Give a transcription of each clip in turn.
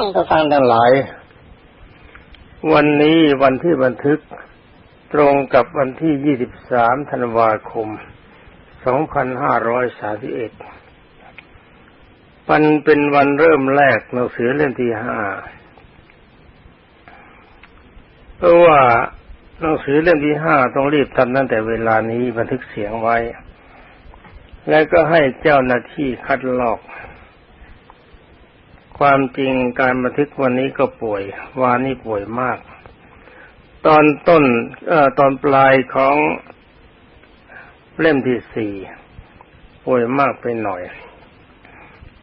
ท่านผู้ฟังทั้งหลาย วันนี้วันที่บันทึกตรงกับวันที่ 23 ธันวาคม 2531มันเป็นวันเริ่มแรกหนังสือเล่มที่ห้าเพราะว่าหนังสือเล่มที่ห้าต้องรีบทำตั้งแต่เวลานี้บันทึกเสียงไว้ และก็ให้เจ้าหน้าที่คัดลอก ความจริงการบันทึกวันนี้ก็ป่วย วานนี้ป่วยมาก ตอนต้นเอตอนปลายของเล่มที่สี่ป่วยมากไปหน่อย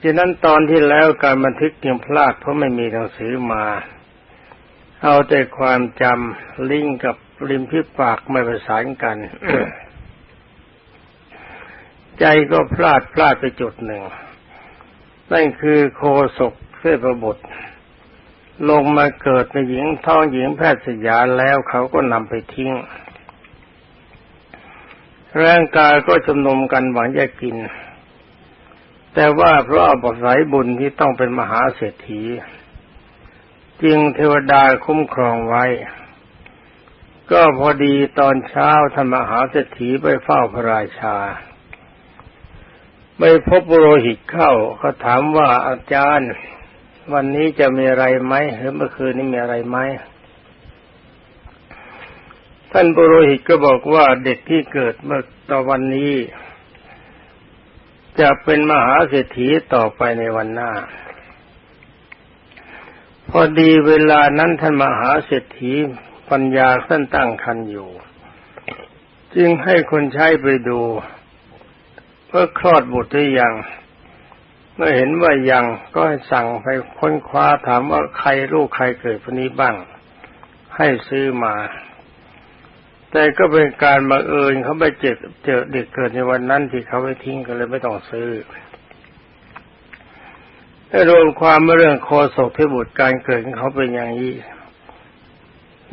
ฉะนั้นตอนที่แล้วการบันทึกยังพลาดเพราะไม่มีหนังสือมา เอาแต่ความจำลิงกับริมพิปากไม่ประสานกัน ใจก็พลาดพลาดไปจุดหนึ่งนั่นคือโคศก เพื่อประบทลงมาเกิดในหญิงท้องหญิงแพทย์สยาแล้วเขาก็นำไปทิ้ง ร่างกายก็จำนมกันหวังจะกิน แต่ว่าเพราะอาบสายบุญที่ต้องเป็นมหาเศรษฐี จึงเทวดาคุ้มครองไว้ ก็พอดีตอนเช้าท่านมหาเศรษฐีไปเฝ้าพระราชาไปพบโรหิตเข้าเขาถามว่าอาจารย์ วันนี้จะมีอะไรไหมหรือเมื่อคืนนี้มีอะไรไหมท่านบุโรหิตก็บอกว่าเด็กที่เกิดเมื่อตอวันนี้ จะเป็นมหาเศรษฐีต่อไปในวันหน้า พอดีเวลานั้นท่านมหาเศรษฐีปัญญาท่านตั้งคันอยู่ จึงให้คนใช้ไปดูเพื่อคลอดบุตรหรือยัง เมื่อเห็นว่ายังก็ให้สั่งไปค้นคว้าถามว่าใครลูกใครเกิดคนนี้บ้าง ให้ซื้อมา แต่ก็เป็นการบังเอิญเขาไปเจอเจอเด็กเกิดในวันนั้นที่เขาไปทิ้งกันเลยไม่ต้องซื้อถ้ารวมความเรื่องโคศกพิบุตรการเกิดของเขาเป็นอย่างนี้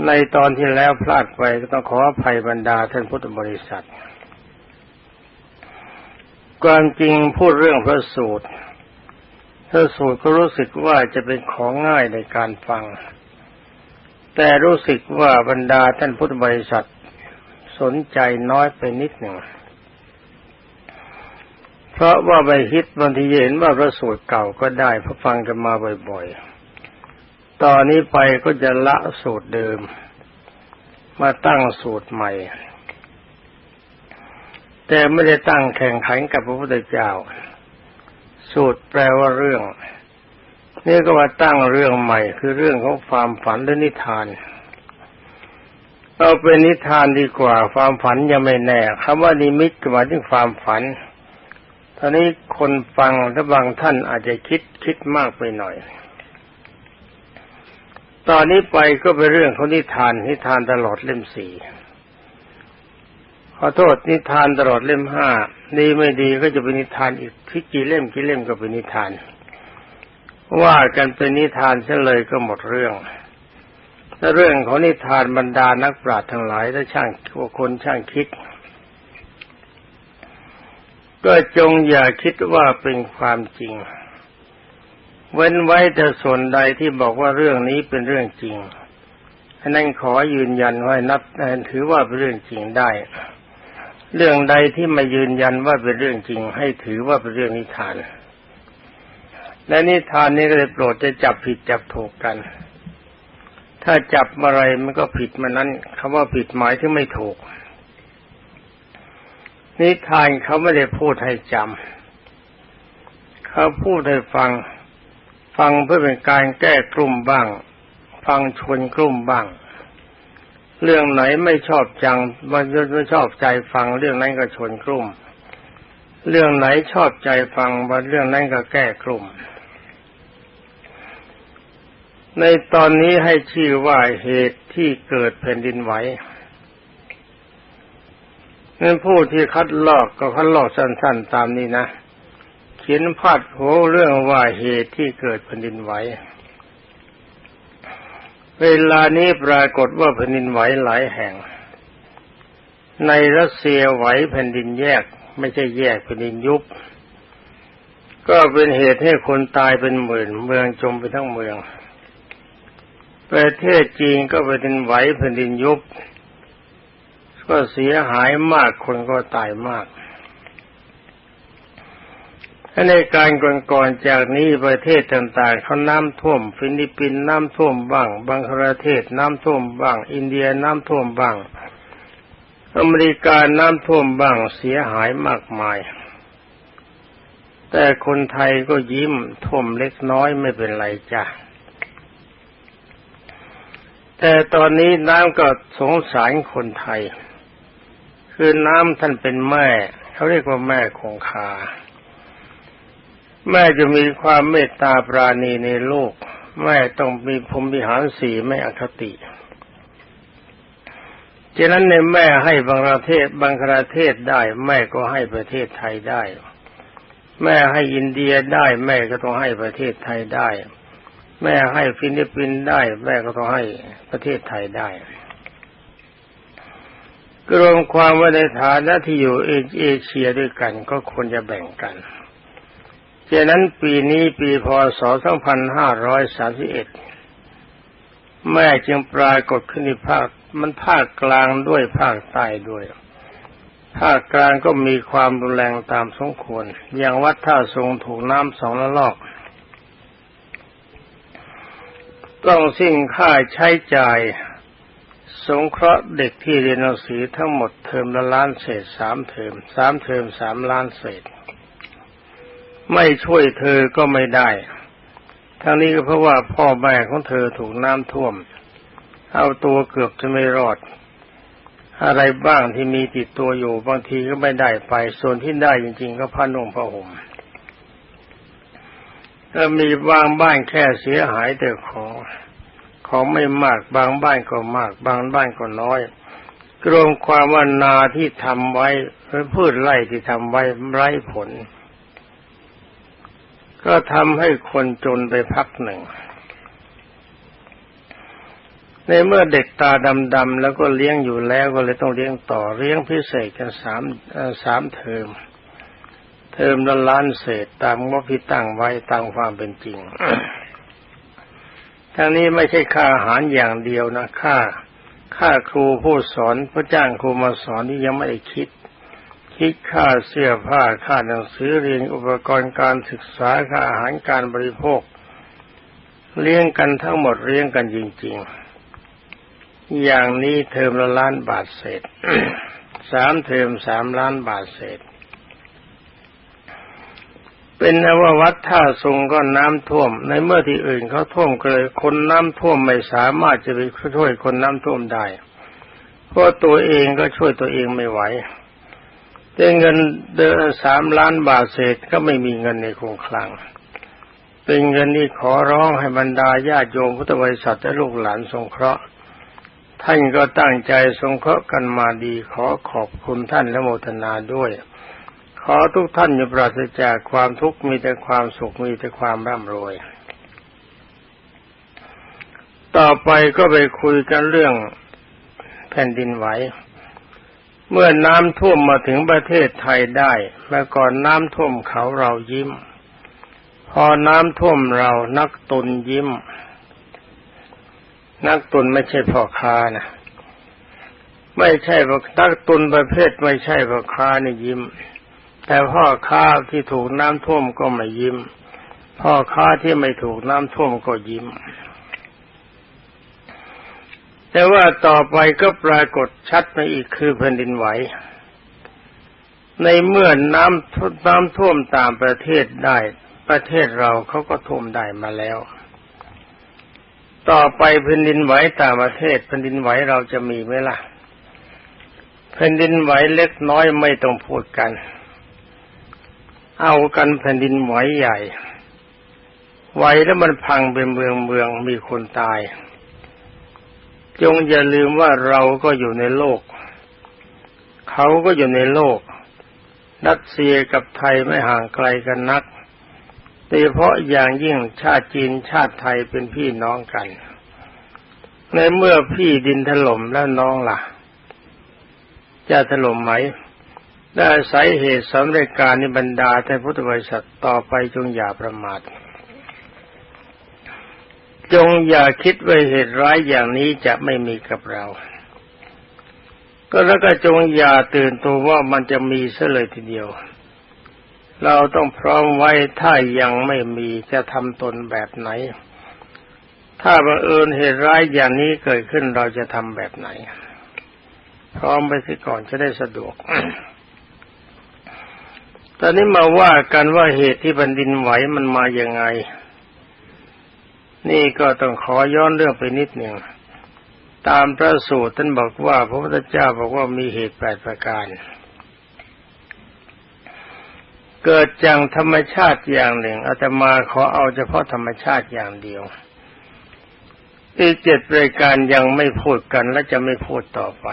ในตอนที่แล้วพลาดไปก็ต้องขออภัยบรรดาท่านพุทธบริษัท ความจริงพูดเรื่องพระสูตร พระสูตรก็รู้สึกว่าจะเป็นของง่ายในการฟัง แต่รู้สึกว่าบรรดาท่านพุทธบริษัทสนใจน้อยไปนิดหนึ่ง เพราะว่าไปฮิตบางทีเห็นว่าพระสูตรเก่าก็ได้เพราะฟังกันมาบ่อยๆ ตอนนี้ไปก็จะละสูตรเดิม มาตั้งสูตรใหม่ แต่ไม่ได้ตั้งแข่งขันกับพระพุทธเจ้า สูตรแปลว่าเรื่องนี่ก็มาตั้งเรื่องใหม่ คือเรื่องของความฝันและนิทานเอาเป็นนิทานดีกว่า ความฝันยังไม่แน่คำว่านิมิตหมายถึงความฝันตอนนี้คนฟังถ้าบางท่านอาจจะคิดคิดมากไปหน่อย ตอนนี้ไปก็เป็นเรื่องของนิทานนิทานตลอดเล่มสี่ ขอโทษนิทานตลอดเล่มห้าดีไม่ดีก็จะเป็นนิทานอีกที่กี่เล่มกี่เล่มก็เป็นนิทาน ว่ากันเป็นนิทานเช่นเลยก็หมดเรื่องและเรื่องของนิทานบรรดานักปราชญ์ทั้งหลายและช่างคนช่างคิด ก็จงอย่าคิดว่าเป็นความจริง เว้นไว้แต่ส่วนใดที่บอกว่าเรื่องนี้เป็นเรื่องจริงนั่นขอยืนยันไว้นับถือว่าเป็นเรื่องจริงได้ เรื่องใดที่ไม่ยืนยันว่าเป็นเรื่องจริง ให้ถือว่าเป็นเรื่องนิทาน และนิทานนี้ก็เลยโปรดจะจับผิดจับถูกกัน ถ้าจับอะไรมันก็ผิดมันนั้นคำว่าผิดหมายที่ไม่ถูก นิทานเขาไม่ได้พูดให้จำเขาพูดให้ฟัง ฟังเพื่อเป็นการแก้กลุ่มบ้าง ฟังชวนกลุ่มบ้าง เรื่องไหนไม่ชอบจังมันไม่ชอบใจฟัง เรื่องนั้นก็ชวนกลุ่ม เรื่องไหนชอบใจฟังวันเรื่องนั้นก็แก้กลุ่ม ในตอนนี้ให้ชื่อว่าเหตุที่เกิดแผ่นดินไหวนั่นผู้ที่คัดลอกก็คัดลอกสั้น ๆ ตามนี้นะเขียนพาดหัวเรื่องว่าเหตุที่เกิดแผ่นดินไหว เวลานี้ปรากฏว่าแผ่นดินไหวหลายแห่ง ในรัสเซียไหวแผ่นดินแยก ไม่ใช่แยกแผ่นดินยุบ ก็เป็นเหตุให้คนตายเป็นหมื่น เมืองจมไปทั้งเมือง ประเทศจีนก็เป็นไหวแผ่นดินยุบ ก็เสียหายมากคนก็ตายมาก ในการก่อนๆจากนี้ประเทศต่างๆเขาน้ำท่วม ฟิลิปปินส์น้ำท่วมบ้างบังคลาเทศน้ำท่วมบ้าง อินเดียน้ำท่วมบ้าง อเมริกาน้ำท่วมบ้างเสียหายมากมาย แต่คนไทยก็ยิ้มท่วมเล็กน้อยไม่เป็นไรจ้ะแต่ตอนนี้น้ำก็สงสารคนไทย คือน้ำท่านเป็นแม่ เขาเรียกว่าแม่คงคา แม่จะมีความเมตตาปราณีในโลก แม่ต้องมีพรมวิหารสีไม่อคติฉะนั้นในแม่ให้บางประเทศบางประเทศได้ แม่ก็ให้ประเทศไทยได้ แม่ให้อินเดียได้ แม่ก็ต้องให้ประเทศไทยได้ แม่ให้ฟิลิปปินส์ได้ แม่ก็ต้องให้ประเทศไทยได้รวมความว่าในฐานะที่อยู่เอเชียด้วยกันก็ควรจะแบ่งกัน ฉะนั้นปีนี้ปีพศ 2531 แม่จึงปรากฏขึ้นในภาคมันภาคกลางด้วยภาคใต้ด้วยภาคกลางก็มีความรุนแรงตามสมควร อย่างวัดท่าทรงถูกน้ำสองละลอก ต้องสิ้นค่าใช้จ่ายสงเคราะห์เด็กที่เรียนหนังสือทั้งหมดเทอมละล้านเศษสามเทอมสามเทอมสามล้านเศษ ไม่ช่วยเธอก็ไม่ได้ ทั้งนี้ก็เพราะว่าพ่อแม่ของเธอถูกน้ำท่วม เอาตัวเกือบจะไม่รอด อะไรบ้างที่มีติดตัวอยู่บางทีก็ไม่ได้ไป ส่วนที่ได้จริง ๆ ก็พันนุ่งผ้าห่มถ้ามีบางบ้านแค่เสียหายแต่ของของไม่มากบางบ้านก็มาก บางบ้านก็น้อยกรวมความว่านาที่ทำไว้หรือพืชไร่ที่ทำไว้ไร้ผล ก็ทำให้คนจนไปพักหนึ่ง ในเมื่อเด็กตาดำๆแล้วก็เลี้ยงอยู่แล้วก็เลยต้องเลี้ยงต่อเลี้ยงพิเศษกันสามสามเทอม เทอมละล้านเศษตามว่าพี่ตั้งไว้ตามความเป็นจริงทั้งนี้ไม่ใช่ค่าอาหารอย่างเดียวนะค่าค่าครูผู้สอนพระจ้างครูมาสอนที่ยังไม่ได้คิด คิดค่าเสื้อผ้าค่าหนังสือเรียนอุปกรณ์การศึกษาค่าอาหารการบริโภค เลี้ยงกันทั้งหมดเลี้ยงกันจริง ๆ อย่างนี้เทอมละล้านบาทเศษสามเทอมสามล้านบาทเศษ เป็นนว่าวัดท่าทรงก็น้ำท่วม ในเมื่อที่อื่นเขาท่วมเลยคนน้ำท่วมไม่สามารถจะไปช่วยคนน้ำท่วมได้เพราะตัวเองก็ช่วยตัวเองไม่ไหว แต่เงินเดือนสามล้านบาทเศษก็ไม่มีเงินในคงคลัง เป็นเงินที่ขอร้องให้บรรดาญาติโยมพุทธบริษัทและลูกหลานสงเคราะห์ท่านก็ตั้งใจสงเคราะห์กันมาดีขอขอบคุณท่านและโมทนาด้วย ขอทุกท่านอย่าปราศจากความทุกข์มีแต่ความสุขมีแต่ความร่ำรวย ต่อไปก็ไปคุยกันเรื่องแผ่นดินไหว เมื่อน้ำท่วมมาถึงประเทศไทยได้เมื่อก่อนน้ำท่วมเขาเรายิ้ม พอน้ำท่วมเรานักตุนยิ้ม นักตุนไม่ใช่พ่อค้านะไม่ใช่นักตุนประเภทไม่ใช่พ่อค้านี่ยิ้ม แต่พ่อค้าที่ถูกน้ำท่วมก็ไม่ยิ้ม พ่อค้าที่ไม่ถูกน้ำท่วมก็ยิ้ม แต่ว่าต่อไปก็ปรากฏชัดไปอีกคือแผ่นดินไหว ในเมื่อน้ำน้ำท่วมตามประเทศได้ ประเทศเราเขาก็ท่วมได้มาแล้ว ต่อไปแผ่นดินไหวต่างประเทศแผ่นดินไหวเราจะมีไหมล่ะแผ่นดินไหวเล็กน้อยไม่ต้องพูดกัน เอากันแผ่นดินไหวใหญ่ ไหวแล้วมันพังเป็นเมืองเมืองมีคนตาย จงอย่าลืมว่าเราก็อยู่ในโลก เขาก็อยู่ในโลก รัสเซียกับไทยไม่ห่างไกลกันนักโดยเฉพาะอย่างยิ่งชาติจีนชาติไทยเป็นพี่น้องกัน ในเมื่อพี่ดินถล่มแล้วน้องล่ะ จะถล่มไหมได้สาเหตุสำเร็จการในบรรดาท่านพุทธบริษัทต่อไปจงอย่าประมาท จงอย่าคิดว่าเหตุร้ายอย่างนี้จะไม่มีกับเรา ก็แล้วก็จงอย่าตื่นตัวว่ามันจะมีเสเลยทีเดียว เราต้องพร้อมไว้ถ้ายังไม่มีจะทำตนแบบไหน ถ้าบังเอิญเหตุร้ายอย่างนี้เกิดขึ้นเราจะทำแบบไหน พร้อมไปสิก่อนจะได้สะดวกตอนนี้มาว่ากันว่าเหตุที่แผ่นดินไหวมันมาอย่างไง นี่ก็ต้องขอย้อนเรื่องไปนิดหนึ่ง ตามพระสูตรท่านบอกว่า พระพุทธเจ้าบอกว่ามีเหตุแปดประการ เกิดจากธรรมชาติอย่างหนึ่งอาตมาขอเอาเฉพาะธรรมชาติอย่างเดียวอีกเจ็ดรายการยังไม่พูดกันและจะไม่พูดต่อไป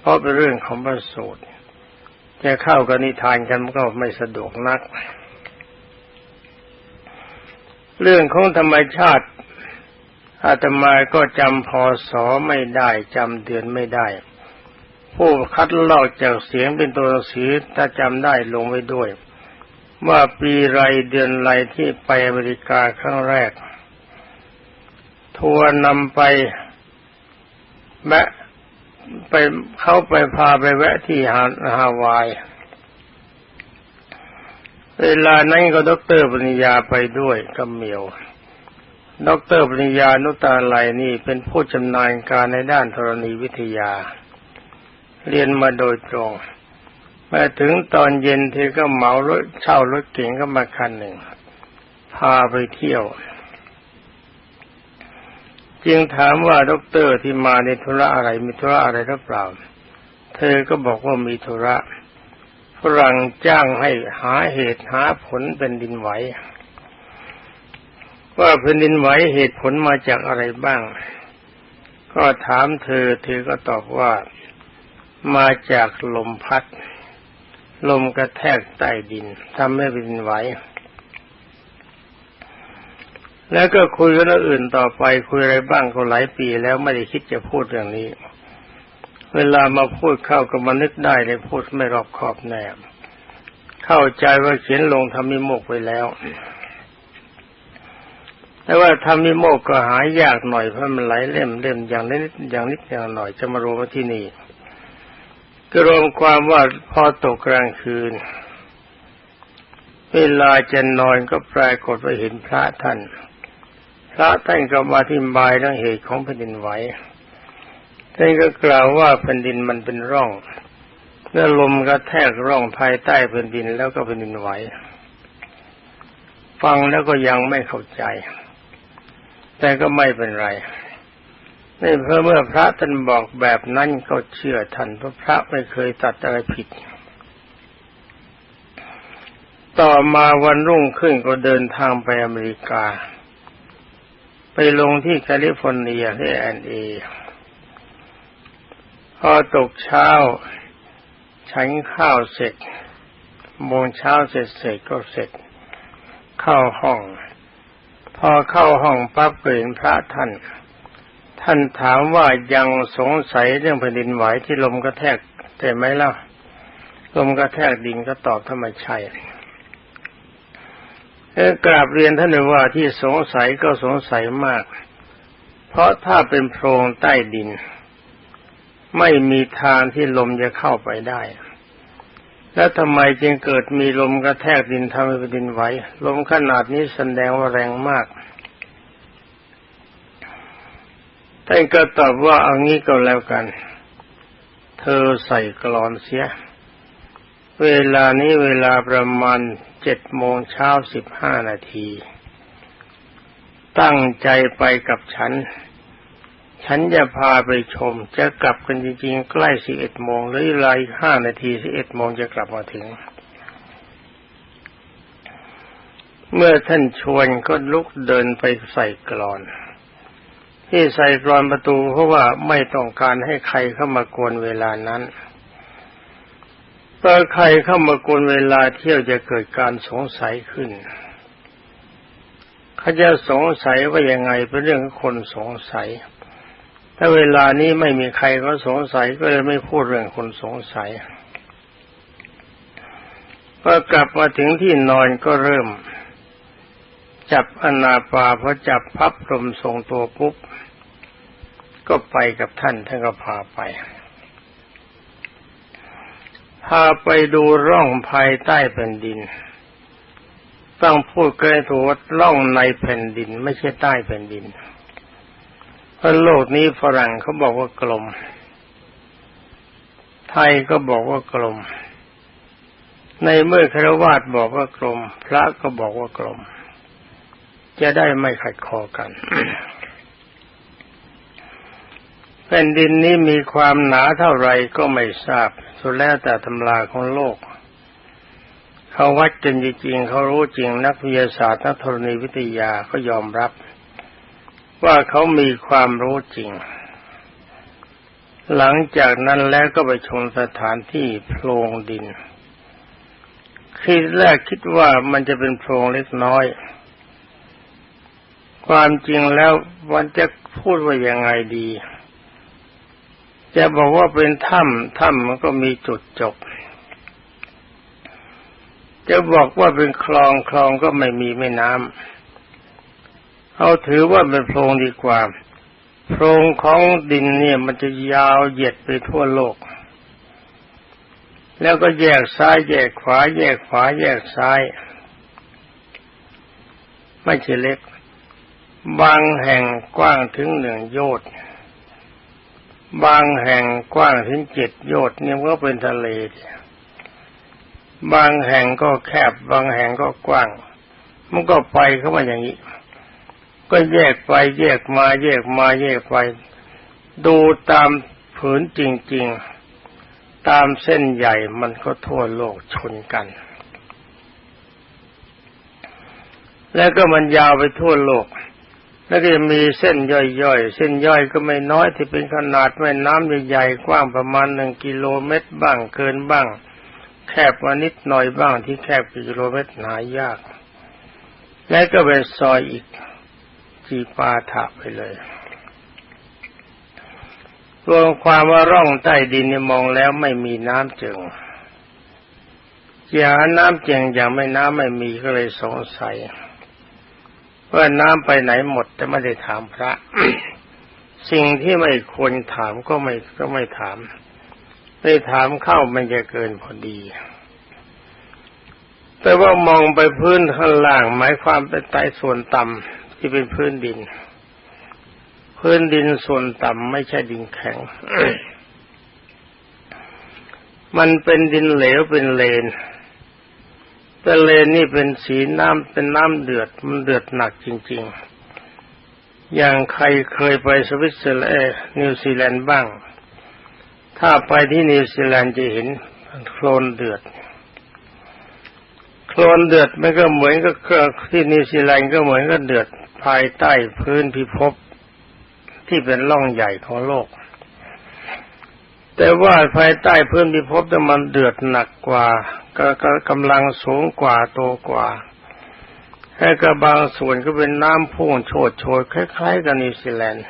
เพราะเป็นเรื่องของพระสูตรจะเข้ากับนิทานกันมันก็ไม่สะดวกนัก เรื่องของธรรมชาติอาตมาก็จำพอสอไม่ได้จำเดือนไม่ได้ ผู้คัดลอกจากเสียงเป็นตัวหนังสือถ้าจำได้ลงไว้ด้วย ว่าปีไรเดือนไรที่ไปอเมริกาครั้งแรก ทัวร์นำไปแมะไปเขาไปพาไปแวะที่ฮาฮาวาย เวลานั้นก็ด็อกเตอร์ปริญญาไปด้วยกับเมียวด็อกเตอร์ปริญญานุตาไลนี่เป็นผู้ชำนาญการในด้านธรณีวิทยา เรียนมาโดยตรงมาถึงตอนเย็นเธอก็เหมารถเช่ารถเก๋งก็มาคันหนึ่ง พาไปเที่ยว จึงถามว่าด็อกเตอร์ที่มาในธุระอะไรมีธุระอะไรหรือเปล่า เธอก็บอกว่ามีธุระ ฝรั่งจ้างให้หาเหตุหาผลเป็นดินไหว ว่าเป็นดินไหวเหตุผลมาจากอะไรบ้าง ก็ถามเธอ เธอก็ตอบว่ามาจากลมพัด ลมกระแทกใต้ดินทำให้เป็นดินไหวแล้วก็คุยกันเรื่องอื่นต่อไปคุยอะไรบ้างก็หลายปีแล้วไม่ได้คิดจะพูดเรื่องนี้ เวลามาพูดเข้าก็มานึกได้เลยพูดไม่รอบคอบแน่เข้าใจว่าเขียนลงทำมิโมกไปแล้ว แต่ว่าทำมิโมกก็หายากหน่อยเพราะมันหลายเล่มเล่มอย่างนิดอย่างนิดอย่างหน่อยจะมารวมที่นี่ก็รวมความว่าพอตกกลางคืน เวลาจะนอนก็ปรากฏว่าเห็นพระท่าน พระท่านก็มาที่บายเรื่องเหตุของแผ่นดินไหว ท่านก็กล่าวว่าแผ่นดินมันเป็นร่องเมื่อลมกระแทกร่องภายใต้แผ่นดินแล้วก็แผ่นดินไหว ฟังแล้วก็ยังไม่เข้าใจ แต่ก็ไม่เป็นไรนี่เพื่อเมื่อพระท่านบอกแบบนั้นก็เชื่อท่านเพราะพระไม่เคยตัดอะไรผิด ต่อมาวันรุ่งขึ้นก็เดินทางไปอเมริกา ไปลงที่แคลิฟอร์เนียที่แอนเอ พอตกเช้า ฉันข้าวเสร็จโมงเช้าเสร็จเสร็จก็เสร็จ เข้าห้อง พอเข้าห้องปั๊บเห็นพระท่าน ท่านถามว่ายังสงสัยเรื่องแผ่นดินไหวที่ลมกระแทกแต่ไหมล่ะ ลมกระแทกดินก็ตอบทำไมใช่กราบเรียนท่านว่าที่สงสัยก็สงสัยมาก เพราะถ้าเป็นโพรงใต้ดิน ไม่มีทางที่ลมจะเข้าไปได้ แล้วทำไมจึงเกิดมีลมกระแทกดินทำให้ดินไหวลมขนาดนี้แสดงว่าแรงมากท่านก็ตอบว่าเอางี้ก็แล้วกัน เธอใส่กรอนเสีย เวลานี้เวลาประมาณเจ็ดโมงเช้าสิบห้านาที ตั้งใจไปกับฉัน ฉันจะพาไปชม จะกลับกันจริงๆ ใกล้สิบเอ็ดโมงหรือลาห้านาทีสิบเอ็ดโมงจะกลับมาถึง เมื่อท่านชวนก็ลุกเดินไปใส่กรอน ที่ใส่กรอนประตูเพราะว่าไม่ต้องการให้ใครเข้ามากวนเวลานั้นถ้าใครเข้ามากวนเวลาเที่ยวจะเกิดการสงสัยขึ้น เขาจะสงสัยว่ายังไงเป็นเรื่องของคนสงสัย ถ้าเวลานี้ไม่มีใครก็สงสัยก็เลยไม่พูดเรื่องคนสงสัยพอกลับมาถึงที่นอนก็เริ่ม จับอนาปาพอจับพับลมทรงตัวปุ๊บ ก็ไปกับท่านท่านก็พาไปพาไปดูร่องภายใต้แผ่นดิน ต้องพูดเกยถูกว่าร่องในแผ่นดิน ไม่ใช่ใต้แผ่นดิน เพราะโลกนี้ฝรั่งเขาบอกว่ากลม ไทยก็บอกว่ากลม ในเมื่อคารวาสบอกว่ากลม พระก็บอกว่ากลม จะได้ไม่ขัดคอกันแผ่นดินนี้มีความหนาเท่าไรก็ไม่ทราบ สุดแล้วแต่ตำราของโลก เขาวัดกันจริงๆเขารู้จริงนักวิทยาศาสตร์นักธรณีวิทยาก็ยอมรับ ว่าเขามีความรู้จริง หลังจากนั้นแล้วก็ไปชมสถานที่โพรงดินคิดแรกคิดว่ามันจะเป็นโพรงเล็กน้อย ความจริงแล้ววันจะพูดว่ายังไงดี จะบอกว่าเป็นถ้ำถ้ำมันก็มีจุดจบ จะบอกว่าเป็นคลองคลองก็ไม่มีแม่น้ำ เอาถือว่าเป็นโพรงดีกว่า โพรงของดินเนี่ยมันจะยาวเหยียดไปทั่วโลก แล้วก็แยกซ้ายแยกขวา แยกขวา แยกซ้าย ไม่ใช่เล็ก บางแห่งกว้างถึงหนึ่งโยชน์บางแห่งกว้างถึงเจ็ดโยชน์เนี่ยก็เป็นทะเล บางแห่งก็แคบ บางแห่งก็กว้าง มันก็ไปเข้ามาอย่างนี้ ก็แยกไปแยกมาแยกมาแยกไป ดูตามผืนจริง ๆ ตามเส้นใหญ่มันก็ทั่วโลกชนกัน แล้วก็มันยาวไปทั่วโลก แล้วก็มีเส้นย่อยๆ เส้นย่อยก็ไม่น้อยที่เป็นขนาดแม่น้ำใหญ่ๆกว้างประมาณหนึ่งกิโลเมตรบ้างเกินบ้าง แคบมานิดหน่อยบ้างที่แคบกิโลเมตรหายาก แล้วก็เป็นซอยอีก จีปาถะไปเลยรวมความว่าร่องใต้ดินเนี่ยมองแล้วไม่มีน้ำจึงอย่างน้ำเจงอย่างไม่น้ำไม่มีก็เลยสงสัยว่าน้ำไปไหนหมดแต่ไม่ได้ถามพระ สิ่งที่ไม่ควรถามก็ไม่ก็ไม่ถามไม่ถามเข้ามันจะเกินพอดี แต่ว่ามองไปพื้นข้างล่างหมายความเป็นใต้ส่วนต่ำ ที่เป็นพื้นดิน พื้นดินส่วนต่ำไม่ใช่ดินแข็ง มันเป็นดินเหลวเป็นเลน แต่เลนนี่เป็นสีน้ำเป็นน้ำเดือดมันเดือดหนักจริง ๆ อย่างใครเคยไปสวิตเซอร์แลนด์นิวซีแลนด์บ้าง ถ้าไปที่นิวซีแลนด์จะเห็นโคลนเดือดโคลนเดือดมันก็เหมือนกับที่นิวซีแลนด์ก็เหมือนกับเดือด ภายใต้พื้นพิภพที่เป็นล่องใหญ่ของโลก แต่ว่าภายใต้พื้นพิภพแต่มันเดือดหนักกว่าก็กำลังสูงกว่าโตกว่าแค่กระบางส่วนก็เป็นน้ำพุ่งโชดโชยคล้ายๆกับนิวซีแลนด์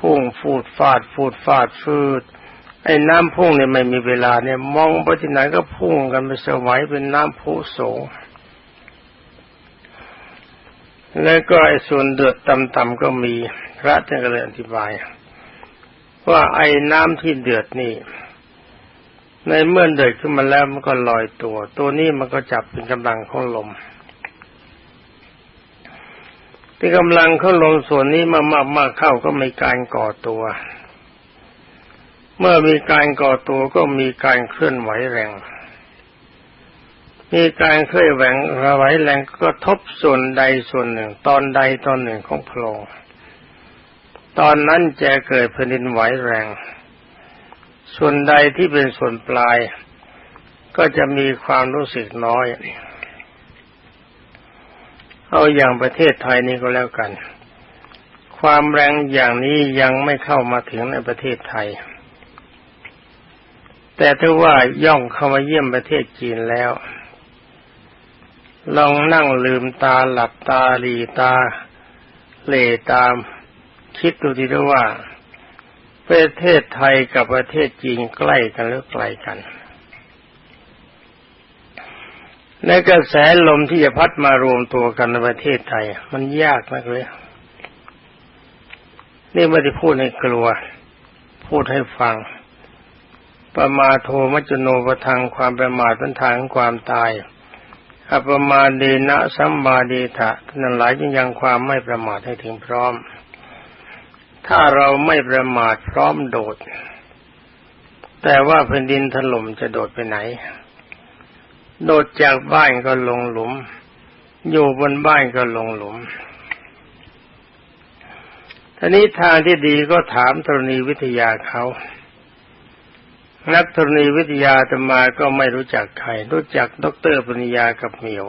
พุ่งฟูดฟาดฟูดฟาดฟืดไอ้น้ำพุ่งเนี่ยไม่มีเวลาเนี่ย มองไปที่ไหนก็พุ่งกันไปสวัยเป็นน้ำพุโสง แล้วก็ไอ้ส่วนเดือดต่ำๆก็มีพระท่านก็เลยอธิบาย ว่าไอ้น้ำที่เดือดนี่ ในเมื่อเดือดขึ้นมาแล้วมันก็ลอยตัว ตัวนี้มันก็จับเป็นกำลังของลมที่กำลังของลมส่วนนี้มามากๆเข้าก็มีการก่อตัว เมื่อมีการก่อตัวก็มีการเคลื่อนไหวแรง มีการเคลื่อนไหวไหวแรงก็ทบส่วนใดส่วนหนึ่ง ตอนใดตอนหนึ่งของโพรงตอนนั้นจะเกิดแผ่นดินไหวแรง ส่วนใดที่เป็นส่วนปลาย ก็จะมีความรู้สึกน้อย เอาอย่างประเทศไทยนี้ก็แล้วกัน ความแรงอย่างนี้ยังไม่เข้ามาถึงในประเทศไทย แต่ถ้าว่าย่องเข้ามาเยี่ยมประเทศจีนแล้ว ลองนั่งลืมตาหลับตาหลีตาเลตาม คิดดูดีด้วยว่า ประเทศไทยกับประเทศจีนใกล้กันหรือไกลกัน ในกระแสลมที่จะพัดมารวมตัวกันในประเทศไทย มันยากมากเลย นี่ไม่ได้พูดให้กลัว พูดให้ฟัง ประมาโทมัจโนประทังความประมาทเป็นทางของความตาย อัปมาเดนะสัมมาเดทะนั่นหลายจึงยังความไม่ประมาทให้ถึงพร้อม ถ้าเราไม่ประมาทพร้อมโดด แต่ว่าแผ่นดินถล่มจะโดดไปไหน โดดจากบ้านก็ลงหลุม อยู่บนบ้านก็ลงหลุมทีนี้ทางที่ดีก็ถามธรณีวิทยาเขา นักธรณีวิทยาตมาก็ไม่รู้จักใคร รู้จักดรปริญญากับเมียว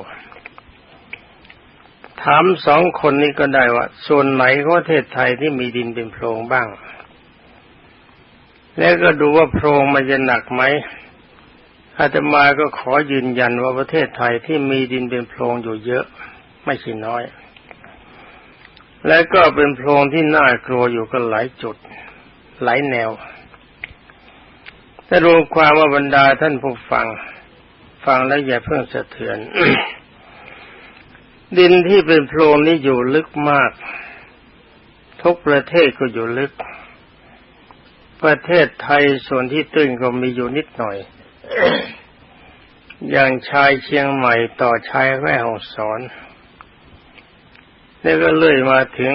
ถามสองคนนี้ก็ได้ว่า ส่วนไหนของประเทศไทยที่มีดินเป็นโพรงบ้าง แล้วก็ดูว่าโพรงมันจะหนักไหมอาตมาก็ขอยืนยันว่าประเทศไทยที่มีดินเป็นโพรงอยู่เยอะ ไม่ใช่น้อย และก็เป็นโพรงที่น่ากลัวอยู่ก็หลายจุด หลายแนว แต่รวมความว่าบรรดาท่านผู้ฟัง ฟังแล้วอย่าเพิ่งสะเทือน ดินที่เป็นโพรงนี้อยู่ลึกมาก ทุกประเทศก็อยู่ลึก ประเทศไทยส่วนที่ตื้นก็มีอยู่นิดหน่อย อย่างชายเชียงใหม่ต่อชายแม่ฮ่องสอนนี่ก็เลื่อยมาถึง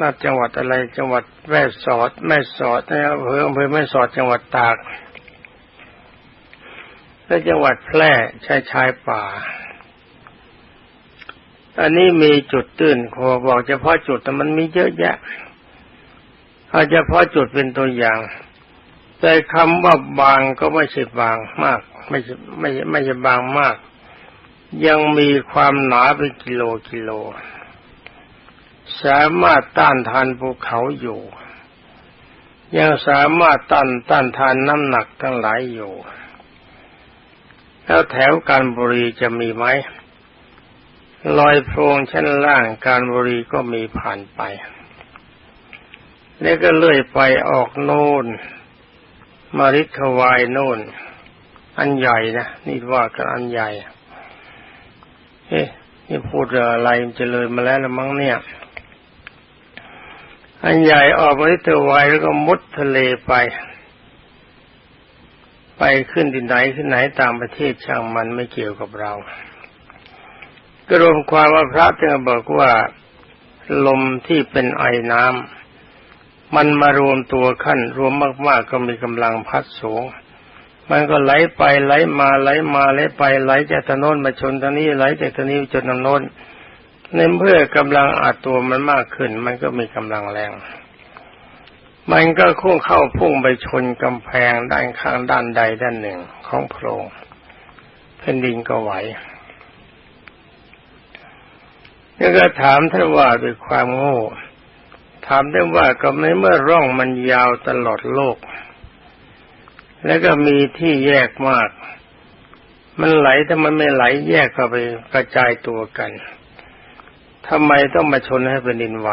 นัจังหวัดอะไรจังหวัดแม่สอดแม่สอดนะอำเภออำเภอแม่สอดจังหวัดตากและจังหวัดแพร่ชายชายป่า อันนี้มีจุดตื้นขอบอกเฉพาะจุดแต่มันมีเยอะแยะเอาเฉพาะจุดเป็นตัวอย่าง แต่คำว่าบางก็ไม่ใช่บางมาก ไม่ใช่ไม่ใช่ไม่ใช่บางมาก ยังมีความหนาเป็นกิโลกิโล สามารถต้านทานภูเขาอยู่ ยังสามารถต้านต้านทานน้ำหนักทั้งหลายอยู่ แล้วแถวการบุรีจะมีไหมลอยโพรงชั้นล่างการบุรีก็มีผ่านไป แล้วก็เลื่อยไปออกโน่นมาริควายโน่น อันใหญ่นะนี่ว่ากันอันใหญ่ เอ๊ะนี่พูดอะไรจะเลยมาแล้วละมั้งเนี่ย อันใหญ่ออกมาที่ตัวายแล้วก็มุดทะเลไป ไปขึ้นที่ไหนขึ้นไหนตามประเทศช่างมันไม่เกี่ยวกับเรา ก็รวมความว่าพระจึงบอกว่าลมที่เป็นไอน้ำมันมารวมตัวขั้นรวมมาก ๆ ก็มีกำลังพัดสูง มันก็ไหลไปไหลมาไหลมาไหลไปไหลจากถนนมาชนทางนี้ไหลจากทางนี้จนทางโน้น ในเมื่อกำลังอัดตัวมันมากขึ้น มันก็มีกำลังแรง มันก็คุ้งเข้าพุ่งไปชนกำแพงด้านข้างด้านใดด้านหนึ่งของโพรงแผ่นดินก็ไหวแล้วก็ถามท่านว่าด้วยความโง่ ถามได้ว่าก็ไม่เมื่อร่องมันยาวตลอดโลก แล้วก็มีที่แยกมาก มันไหลถ้ามันไม่ไหลแยกเข้าไปกระจายตัวกัน ทำไมต้องมาชนให้เป็นดินไหว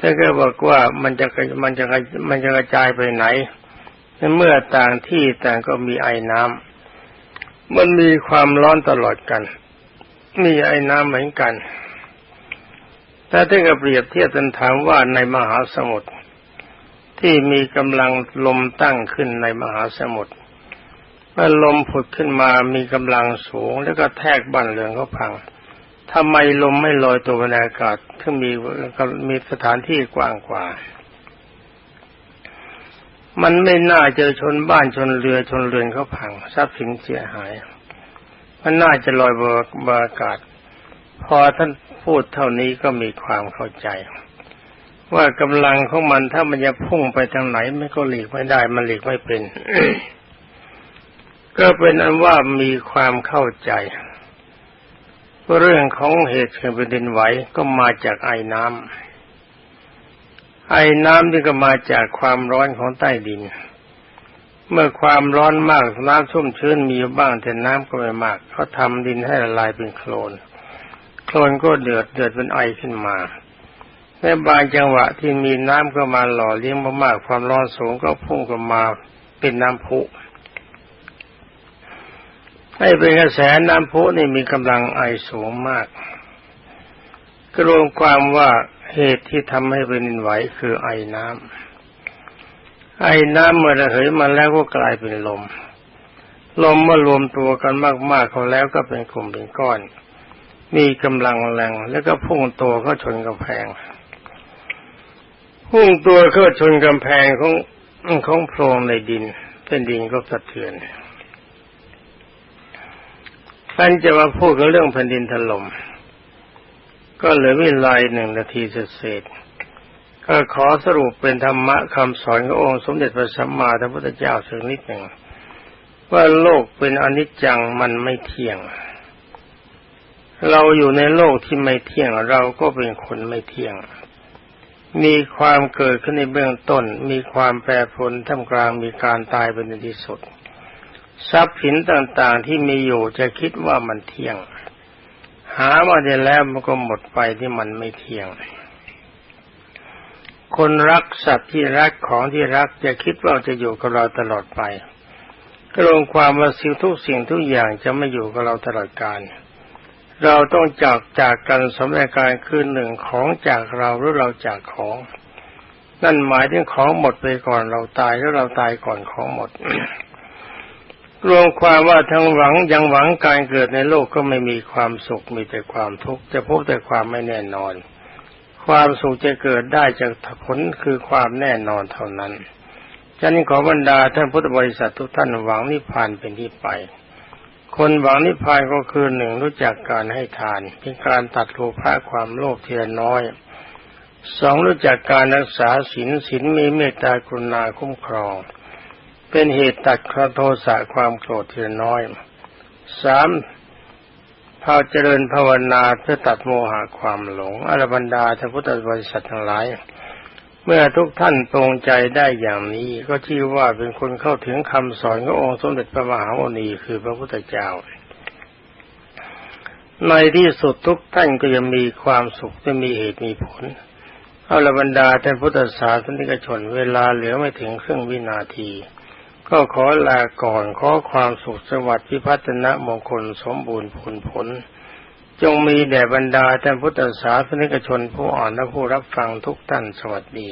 ถ้าก็บอกว่ามันจะมันจะมันจะกระจายไปไหนเมื่อต่างที่ต่างก็มีไอ้น้ำมันมีความร้อนตลอดกัน มีไอ้น้ำเหมือนกัน ถ้าถ้ากับเปรียบเทียบกันถามว่าในมหาสมุทรที่มีกำลังลมตั้งขึ้นในมหาสมุทรเมื่อลมผุดขึ้นมามีกำลังสูงแล้วก็แทกบ้านเรือนเขาพัง ทำไมลมไม่ลอยตัวในอากาศถึงมีมีสถานที่กว้างกว่า มันไม่น่าจะชนบ้านชนเรือชนเรือนเขาพังทรัพย์สินเสียหาย มันน่าจะลอยบนอากาศ พอท่านพูดเท่านี้ก็มีความเข้าใจ ว่ากำลังของมันถ้ามันจะพุ่งไปทางไหนมันก็หลีกไม่ได้มันหลีกไม่เป็น ก็เป็นอันว่ามีความเข้าใจ เรื่องของเหตุแห่งแผ่นดินไหวก็มาจากไอ้น้ำไอ้น้ำที่ก็มาจากความร้อนของใต้ดิน เมื่อความร้อนมากน้ำชุ่มชื้นมีอยู่บ้างแต่น้ำก็ไม่มากเขาทำดินให้ละลายเป็นโคลน โคลนก็เดือดเดือดเป็นไอขึ้นมาในบางจังหวะที่มีน้ำก็มาหล่อเลี้ยงมากๆความร้อนสูงก็พุ่งก็มาเป็นน้ำพุ ให้เป็นกระแสน้ำพุนี่มีกำลังไอสูงมากก็รวมความว่าเหตุที่ทำให้เป็นดินไหวคือไอน้ำไอน้ำเมื่อระเหยมาแล้วก็กลายเป็นลม ลมเมื่อรวมตัวกันมากๆเขาแล้วก็เป็นกลุ่มเป็นก้อน มีกำลังแรงแล้วก็พุ่งตัวเข้าชนกำแพง พุ่งตัวเข้าชนกำแพงของของโพรงในดินเป็นดินก็สะเทือน ท่านจะมาพูดกันเรื่องแผ่นดินถล่มก็เหลือเวลาหนึ่งนาทีเศษก็ขอสรุปเป็นธรรมะคำสอนขององค์สมเด็จพระสัมมาสัมพุทธเจ้าสักนิดหนึ่งว่าโลกเป็นอนิจจังมันไม่เที่ยง เราอยู่ในโลกที่ไม่เที่ยงเราก็เป็นคนไม่เที่ยง มีความเกิดขึ้นในเบื้องต้น มีความแปรปรวนท่ามกลางมีการตายเป็นที่สุด ทรัพย์สินต่างๆที่มีอยู่จะคิดว่ามันเที่ยง หามาได้แล้วมันก็หมดไปที่มันไม่เที่ยง คนรักสัตว์ที่รักของที่รักจะคิดว่าจะอยู่กับเราตลอดไปก็ลงความว่าสิ่งทุกสิ่งทุกอย่างจะไม่อยู่กับเราตลอดกาลเราต้องจากจากกันสมัยการคืนหนึ่งของจากเราหรือเราจากของ นั่นหมายถึงของหมดไปก่อนเราตายหรือเราตายก่อนของหมด รวมความว่าทั้งหวังยังหวังการเกิดในโลกก็ไม่มีความสุขมีแต่ความทุกข์จะพบแต่ความไม่แน่นอน ความสุขจะเกิดได้จากผลคือความแน่นอนเท่านั้นฉะนั้นขอบรรดาท่านพุทธบริษัททุกท่านหวังนิพพานเป็นที่ไป คนหวังนิพพานก็คือหนึ่งรู้จักการให้ทาน เป็นการตัดโลภะความโลภเทียน้อยสองรู้จักการรักษาศีลศีลมีเมตตากรุณาคุ้มครอง เป็นเหตุตัดครโทสะความโกรธทีน้อยสามพาเจริญภาวนาเพื่อตัดโมหะความหลงอรบรรดาท่านพุทธบริษัททั้งหลาย เมื่อทุกท่านตรงใจได้อย่างนี้ก็ชื่อว่าเป็นคนเข้าถึงคำสอนขององค์สมเด็จพระมหาโมนีคือพระพุทธเจ้า ในที่สุดทุกท่านก็จะมีความสุขจะมีเหตุมีผลเอาละบรรดาท่านพุทธศาสนิกชน เวลาเหลือไม่ถึงครึ่งวินาที ก็ขอลาก่อนขอความสุขสวัสดิ์พิพัฒนมงคลสมบูรณ์ผลผล จงมีแด่บรรดาท่านพุทธศาสนิกชนผู้อ่อนและผู้รับฟังทุกท่านสวัสดี